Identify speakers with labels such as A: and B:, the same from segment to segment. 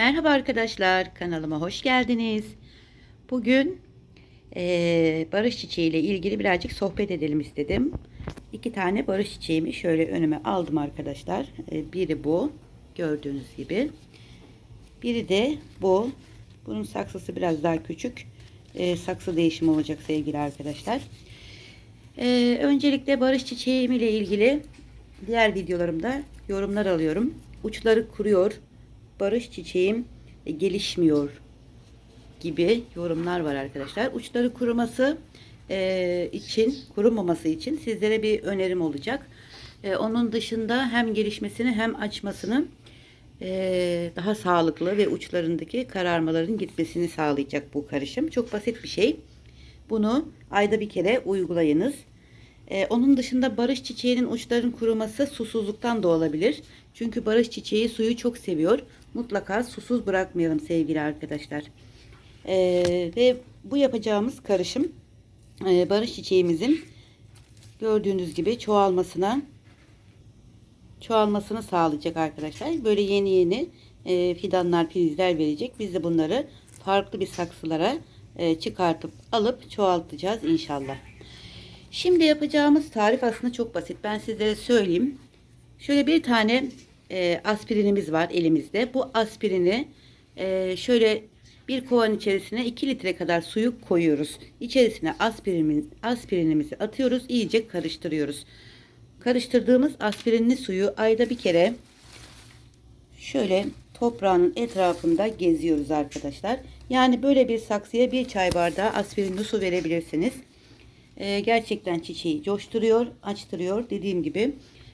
A: Merhaba arkadaşlar, kanalıma hoş geldiniz. Bugün eee, barış çiçeği ile ilgili birazcık sohbet edelim istedim. İki tane barış çiçeğimi şöyle önüme aldım arkadaşlar. Eee, biri bu, gördüğünüz gibi. Biri de bu. Bunun saksısı biraz daha küçük. Eee, saksı değişimi olacak sevgili arkadaşlar. Eee, öncelikle barış çiçeğim ile ilgili diğer videolarımda yorumlar alıyorum. Uçları kuruyor, barış çiçeğim e, gelişmiyor gibi yorumlar var arkadaşlar. Uçları kuruması e, için, kurumaması için sizlere bir önerim olacak. E, onun dışında hem gelişmesini hem açmasını daha sağlıklı ve uçlarındaki kararmaların gitmesini sağlayacak bu karışım. Çok basit bir şey. Bunu ayda bir kere uygulayınız. Ee, onun dışında barış çiçeğinin uçların kuruması susuzluktan da olabilir. Çünkü barış çiçeği suyu çok seviyor. Mutlaka susuz bırakmayalım sevgili arkadaşlar. Ee, ve bu yapacağımız karışım e, barış çiçeğimizin gördüğünüz gibi çoğalmasına çoğalmasını sağlayacak arkadaşlar. Böyle yeni yeni e, fidanlar, filizler verecek. Biz de bunları farklı bir saksılara e, çıkartıp alıp çoğaltacağız inşallah. Şimdi yapacağımız tarif aslında çok basit. Ben sizlere söyleyeyim. Şöyle bir tane e, aspirinimiz var elimizde. Bu aspirini e, şöyle bir kovan içerisine 2 litre kadar suyu koyuyoruz. İçerisine aspirin, aspirinimizi atıyoruz. iyice karıştırıyoruz. Karıştırdığımız aspirinli suyu ayda bir kere şöyle toprağın etrafında geziyoruz arkadaşlar. Yani böyle bir saksıya bir çay bardağı aspirinli su verebilirsiniz. Ee, gerçekten çiçeği coşturuyor, açtırıyor. Dediğim gibi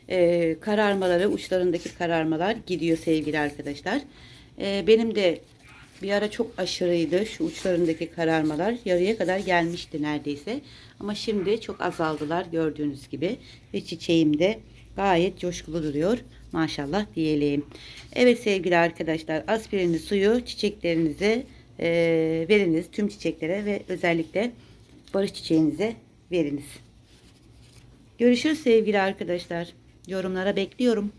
A: e, kararmaları, uçlarındaki kararmalar gidiyor sevgili arkadaşlar. Ee, benim de bir ara çok aşırıydı şu uçlarındaki kararmalar. Yarıya kadar gelmişti neredeyse. Ama şimdi çok azaldılar gördüğünüz gibi. Ve çiçeğim de gayet coşkulu duruyor. Maşallah diyelim. Evet sevgili arkadaşlar aspirinli suyu çiçeklerinize e, veriniz. Tüm çiçeklere ve özellikle barış çiçeğinize veriniz. Görüşürüz sevgili arkadaşlar. Yorumlara bekliyorum.